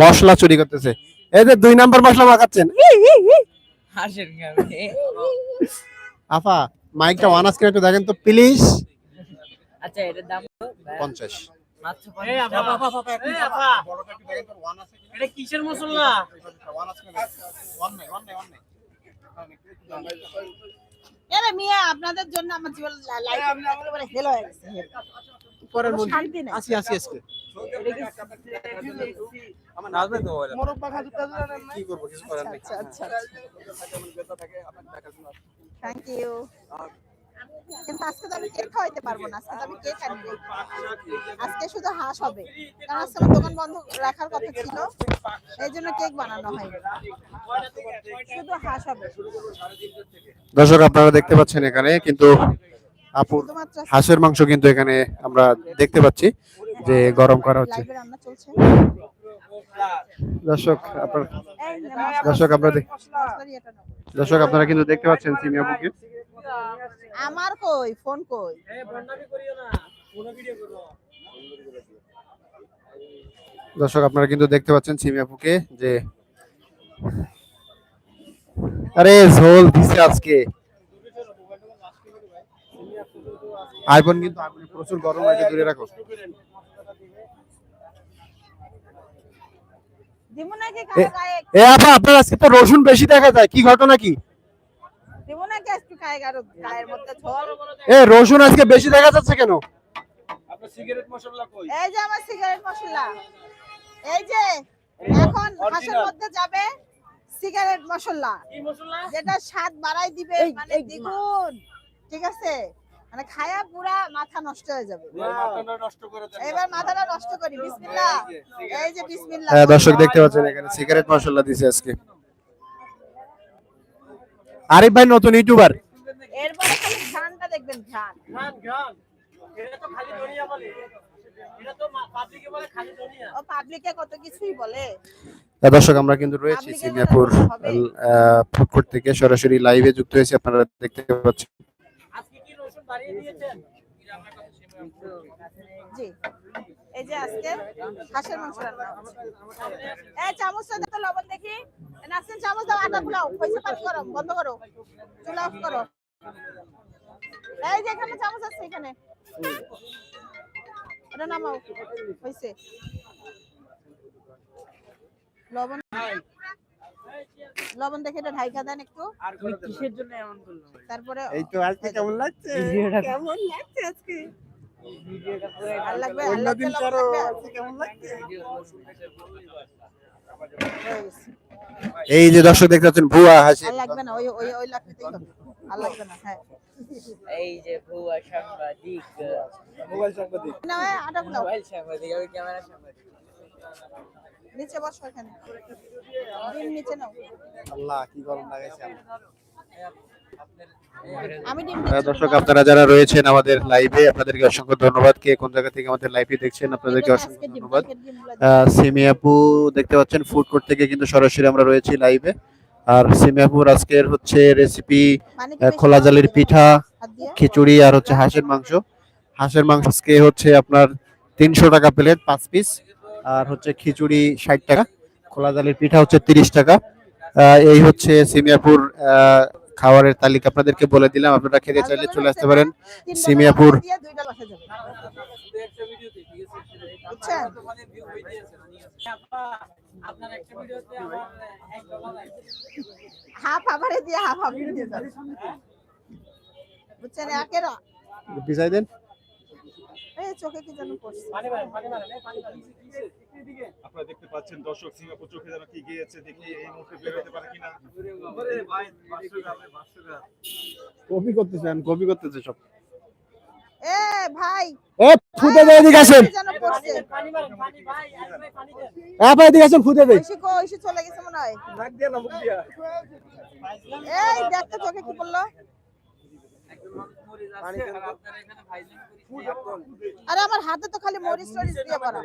মশলা চুরি করতেছে। এই যে দুই নাম্বার মশলা মাখাচ্ছেন। আফা মাইকটা ওয়ান স্ক্রিন একটু দেখেন তো প্লিজ আচ্ছা এটার দাম কত? পঞ্চাশ। মাত্র এই আপা, আপা, আপা, এই আপা। এটা কিসের মশলা? এরে মিয়া আপনাদের জন্য আমার জীবন লাইফ হেল হয়ে গেছে। আসি আসি আজকে কি করব কিছু করার নেই আচ্ছা আচ্ছা থ্যাংক ইউ কিন্তু আজকে তো আমি কেক খাওয়াইতে পারব না আজকে তো আমি কেক আনব। আজকে শুধু হাঁস হবে। কারণ আজকে দোকান বন্ধ রাখার কথা ছিল এই জন্য কেক বানানো হয় শুধু হাঁস হবে। দর্শক আপনারা দেখতে পাচ্ছেন এখানে কিন্তু আপুর হাঁসের মাংস কিন্তু এখানে আমরা দেখতে পাচ্ছি। যে গরম করা হচ্ছে। দর্শক আপনার দর্শক আপনারা। দর্শক আপনারা কিন্তু দেখতে পাচ্ছেন সিমি আপুকে। আমার কই? ফোন কই? দর্শক আপনারা কিন্তু দেখতে পাচ্ছেন সিমি আপুকে যে আরে ঝোল দিছে আজকে। আইফোন কিন্তু আগুনে প্রচুর গরম লাগে দূরে রাখো দিব নাকি কারও গায়ে এ আপা আপনার আজকে তো রসুন বেশি দেখা যায় কি ঘটনা কি? দিব নাকি আজকে গায়ের মধ্যে এ রসুন আজকে বেশি দেখা যাচ্ছে কেন? আপনার সিগারেট মশলা কই? এই যে আমার সিগারেট মশলা। এই যে এখন হাঁসের মধ্যে যাবে সিগারেট মশলা। কি মশলা? যেটা স্বাদ বাড়াই দিবে মানে দ্বিগুণ। ঠিক আছে? মানে খায়া পুরা মাথা নষ্ট হয়ে যাবে। মাথাটা নষ্ট করে দেন এবার মাথাটা নষ্ট করি বিসমিল্লাহ। এই যে বিসমিল্লাহ। হ্যাঁ দর্শক দেখতে পাচ্ছেন এখানে সিগারেট দিছে আজকে। আরিফ ভাই নতুন ইউটিউবার এরপরে খালি ঘ্রাণটা দেখবেন ঘ্রাণ। গান গান এটা তো খালি দুনিয়া বলে। এটা তো পাবলিকে বলে খালি দুনিয়া। ও পাবলিকে কত কিছুই বলে। হ্যাঁ, দর্শক আমরা কিন্তু রয়েছি সিঙ্গাপুর ফুড কোর্ট থেকে সরাসরি লাইভে যুক্ত হয়েছে। আপনারা দেখতে পাচ্ছেন আজকে কি রসুন বাড়িয়ে দিয়েছেন জি। এই যে আজকে হাঁসের মাংস রান্না। এই চামচটা দেখো লবণ দেখি। নাসিন চামচ দাও, আটা ফুলাও, পয়সা পাস করো, বন্ধ করো, চুলা অফ করো। এই যে এখানে চামচ আছে, এখানে। এটা নামাও, হইছে। লবণ লবণ দেখে এটা ঢাইকা দেন একটু। আর কিসের জন্য এমন করল তারপরে এই তো আজকে কেমন লাগছে? কেমন লাগছে আজকে? আর লাগবে অন্যদিন লাগবে কারও লবণ লাগবে? আজকে কেমন লাগছে? এই যে দর্শক দেখতে পাচ্ছেন ভুয়া হাসি। আর লাগবে না ওই ওই ওই লাগতেই হবে আর লাগবে না হ্যাঁ। এই যে ভুয়া সাংবাদিক। মোবাইল সাংবাদিক। না আটা গুলো মোবাইল সাংবাদিক আমি ক্যামেরা সাংবাদিক। নিচে বসো এখানে। ডিম নিচে নাও। আল্লাহ কি গরম লাগাইছে হ্যাঁ, দর্শক আপনারা যারা রয়েছেন আমাদের লাইভে আপনাদেরকে অসংখ্য ধন্যবাদ। কে কোন জায়গা থেকে আমাদের লাইভে দেখছেন আপনাদেরকে অসংখ্য ধন্যবাদ। কালকের ডিমগুলো আহ, সিমি আপু দেখতে পাচ্ছেন ফুড কোর্ট থেকে কিন্তু সরাসরি আমরা রয়েছি লাইভে আর সিমি আপুর আজকের হচ্ছে রেসিপি খোলা জালের পিঠা খিচুড়ি আর হচ্ছে হাঁসের মাংস। হাঁসের মাংস আজকে হচ্ছে আপনার তিনশো টাকা প্লেট পাঁচ পিস আর হচ্ছে খিচুড়ি ষাট টাকা খোলা জালের পিঠা হচ্ছে তিরিশ টাকা। এই হচ্ছে সিমিয়াপুর খাবারের তালিকা আপনাদেরকে বলে দিলাম। আপনারা খেতে চাইলে চলে আসতে পারেন সিমিয়াপুর। হাফ আবারে দিয়ে হাফ হাফ দিয়ে বুঝছেন? একেরা বিজাই দেন। চোখে কি যেন পড়ছে। পানি মারেন পানি মারেন এই পানি মারেন আপনারা দেখতে পাচ্ছেন দর্শক সিঙ্গাপুর চোখে যেন কি গিয়েছে দেখি এই মুহূর্তে বের হতে পারে কিনা। কপি করতেছেন কপি করতেছে সব। এ ভাই এ ফুটে দেয় এদিকে আসেন। কি যেন পড়ছে। পানি মারেন পানি ভাই আরে ভাই পানি দেন। হ্যাঁ ভাই এদিকে আসেন ফুটে দেয়। ঐশী চলে গেছে মনে হয়। এই দেখতে চোখে কি ভাইজান আরে আমার হাতে তো খালি মরিচ টরিচ দিয়ে ভরা